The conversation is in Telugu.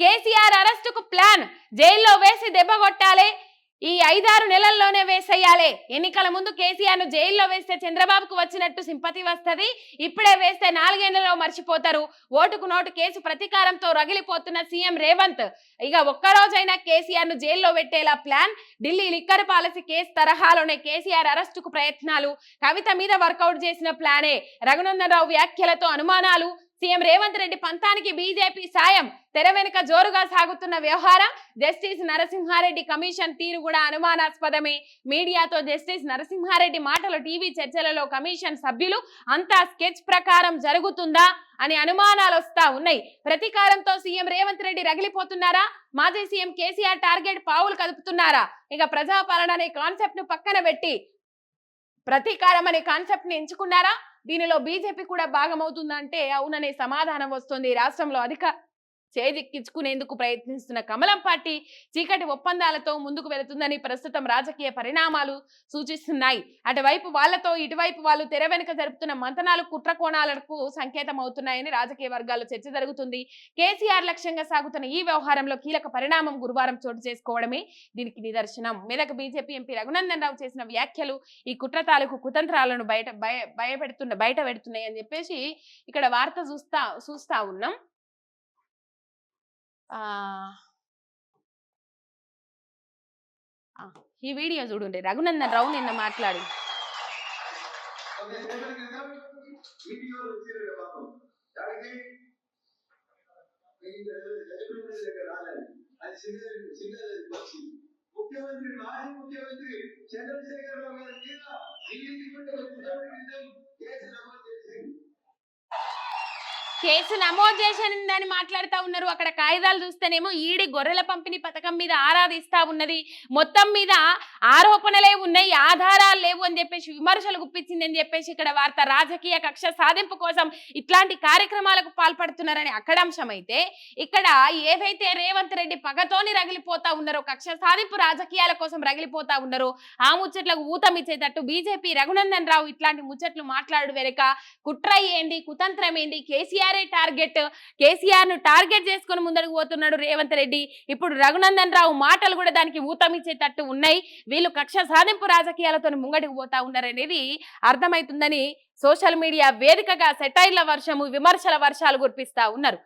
కేసీఆర్ అరెస్టుకు ప్లాన్. జైల్లో వేసి దెబ్బ కొట్టాలి. ఈ ఐదారు నెలల్లోనే వేసేయాలి. ఎన్నికల ముందు కేసీఆర్ను జైల్లో వేస్తే చంద్రబాబుకు వచ్చినట్టు సింపతి వస్తది. ఇప్పుడే వేస్తే నాలుగేళ్ళలో మర్చిపోతారు. ఓటుకు నోటు కేసు ప్రతీకారంతో రగిలిపోతున్న సీఎం రేవంత్. ఇక ఒక్కరోజైనా కేసీఆర్ను జైల్లో పెట్టేలా plan. Delhi liquor policy case తరహాలోనే కేసీఆర్ అరెస్టుకు ప్రయత్నాలు. కవిత మీద వర్కౌట్ చేసిన ప్లానే. రఘునందన్ రావు వ్యాఖ్యలతో అనుమానాలు. సీఎం రేవంత్ రెడ్డి పంతానికి బీజేపీ సాయం. తెర వెనుక జోరుగా సాగుతున్న వ్యవహారం జస్టిస్ నరసింహారెడ్డి కమిషన్ తీరు కూడా అనుమానాస్పదమే. మీడియాతో జస్టిస్ నరసింహారెడ్డి మాటలు టీవీ చర్చలలో కమిషన్ సభ్యులు అంతా స్కెచ్ ప్రకారం జరుగుతుందా అని అనుమానాలు వస్తా ఉన్నాయి. ప్రతీకారంతో సీఎం రేవంత్ రెడ్డి రగిలిపోతున్నారా? మాజీ సీఎం కేసీఆర్ టార్గెట్ పావులు కదుపుతున్నారా? ఇక ప్రజాపాలన అనే కాన్సెప్ట్ను పక్కన పెట్టి ప్రతీకారం అనే కాన్సెప్ట్ని ఎంచుకున్నారా? దీనిలో బీజేపీ కూడా భాగమవుతుందంటే అవుననే సమాధానం వస్తుంది. రాష్ట్రంలో అధిక చేదిక్కించుకునేందుకు ప్రయత్నిస్తున్న కమలం పార్టీ చీకటి ఒప్పందాలతో ముందుకు వెళుతుందని ప్రస్తుతం రాజకీయ పరిణామాలు సూచిస్తున్నాయి. అటువైపు వాళ్ళతో ఇటువైపు వాళ్ళు తెర వెనుక జరుపుతున్న మంతనాలు కుట్ర కోణాలకు సంకేతం అవుతున్నాయని రాజకీయ వర్గాల్లో చర్చ జరుగుతుంది. కేసీఆర్ లక్ష్యంగా సాగుతున్న ఈ వ్యవహారంలో కీలక పరిణామం గురువారం చోటు చేసుకోవడమే దీనికి నిదర్శనం. మెదక్ బీజేపీ ఎంపీ రఘునందన్ రావు చేసిన వ్యాఖ్యలు ఈ కుట్ర తాలూకు కుతంత్రాలను బయట భయ భయపెడుతున్న బయట పెడుతున్నాయి అని చెప్పేసి ఇక్కడ వార్త చూస్తా చూస్తా ఉన్నాం. ఈ వీడియో చూడండి. రఘునందన్ రావు నిన్న మాట్లాడి ముఖ్యమంత్రి మాజీ ముఖ్యమంత్రి చంద్రశేఖర్ రావు గారి మీద కేసు నమోదు కేసు నమోదు చేసిందని మాట్లాడుతూ ఉన్నారు. అక్కడ కాగితాలు చూస్తేనేమో ఈడి గొర్రెల పంపిణీ పథకం మీద ఆరాధిస్తా ఉన్నది. మొత్తం మీద ఆరోపణలే ఉన్నాయి ఆధారాలు లేవు అని చెప్పేసి విమర్శలు గుప్పించింది అని చెప్పేసి ఇక్కడ వార్త రాజకీయ కక్ష సాధింపు కోసం ఇట్లాంటి కార్యక్రమాలకు పాల్పడుతున్నారని అక్కడ అంశం అయితే ఇక్కడ ఏదైతే రేవంత్ రెడ్డి పగతోని రగిలిపోతా ఉన్నారో కక్ష సాధింపు రాజకీయాల కోసం రగిలిపోతా ఉన్నారో ఆ ముచ్చట్లకు ఊతమిచ్చేటట్టు బీజేపీ రఘునందన్ రావు ఇట్లాంటి ముచ్చట్లు మాట్లాడు వెనుక కుట్ర ఏంది కుతంత్రం ఏంది కేసీఆర్ టార్గెట్? కేసీఆర్ను టార్గెట్ చేసుకుని ముందడుగు పోతున్నాడు రేవంత్ రెడ్డి. ఇప్పుడు రఘునందన్ రావు మాటలు కూడా దానికి ఊతం ఇచ్చేటట్టు ఉన్నాయి. వీళ్ళు కక్ష సాధింపు రాజకీయాలతో ముంగడికి పోతా ఉన్నారనేది అర్థమవుతుందని సోషల్ మీడియా వేదికగా సెటైర్ల వర్షము విమర్శల వర్షాలు కురిపిస్తా ఉన్నారు.